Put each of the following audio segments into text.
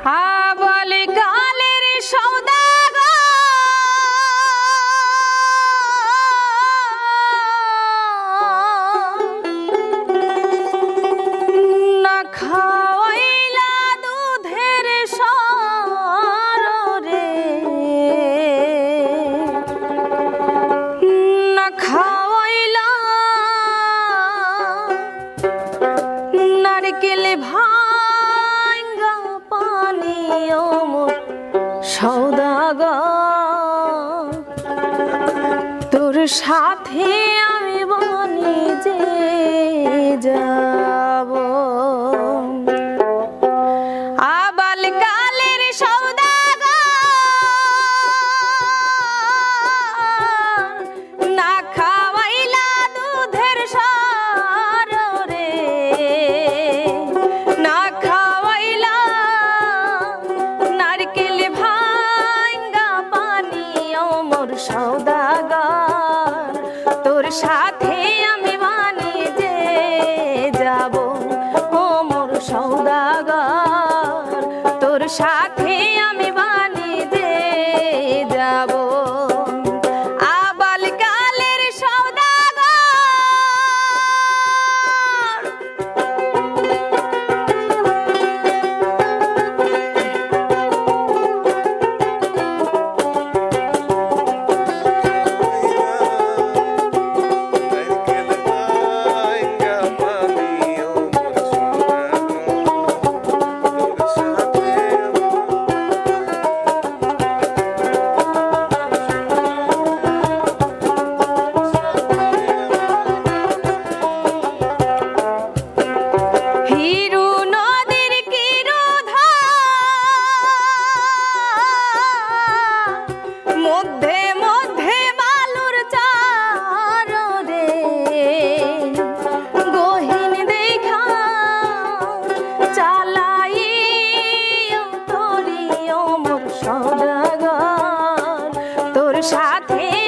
Ah, সৌদাগর তোর সাথে আমি বনি যে যা মোর সৌদাগর। তোর সাথে আমি বাণিজ্যে যাব ও মোর সৌদাগর। তোর সাথে আমি সাথে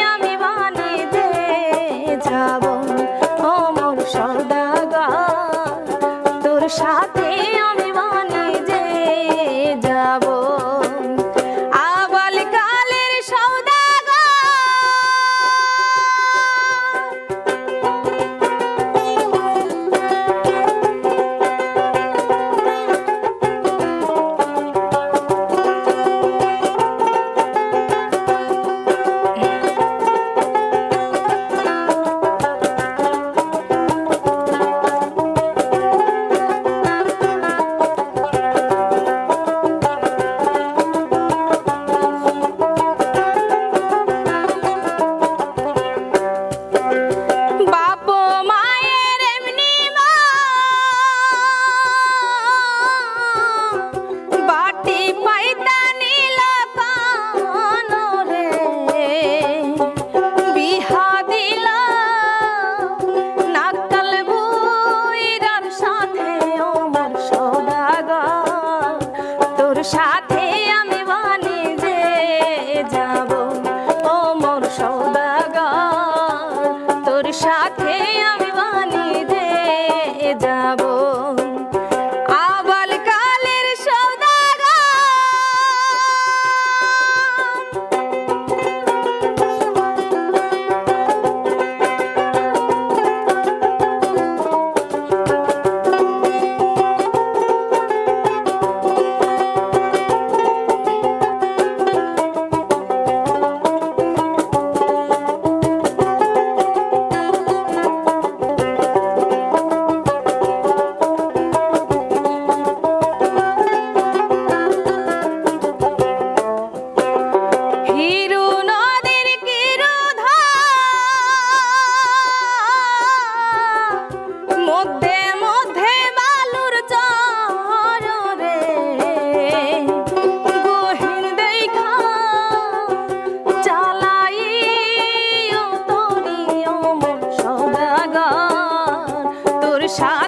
shot.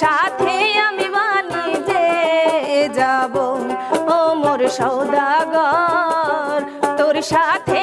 সাথে আমি বাণিজ্যে যাব। ও মোর সৌদাগর তোর সাথে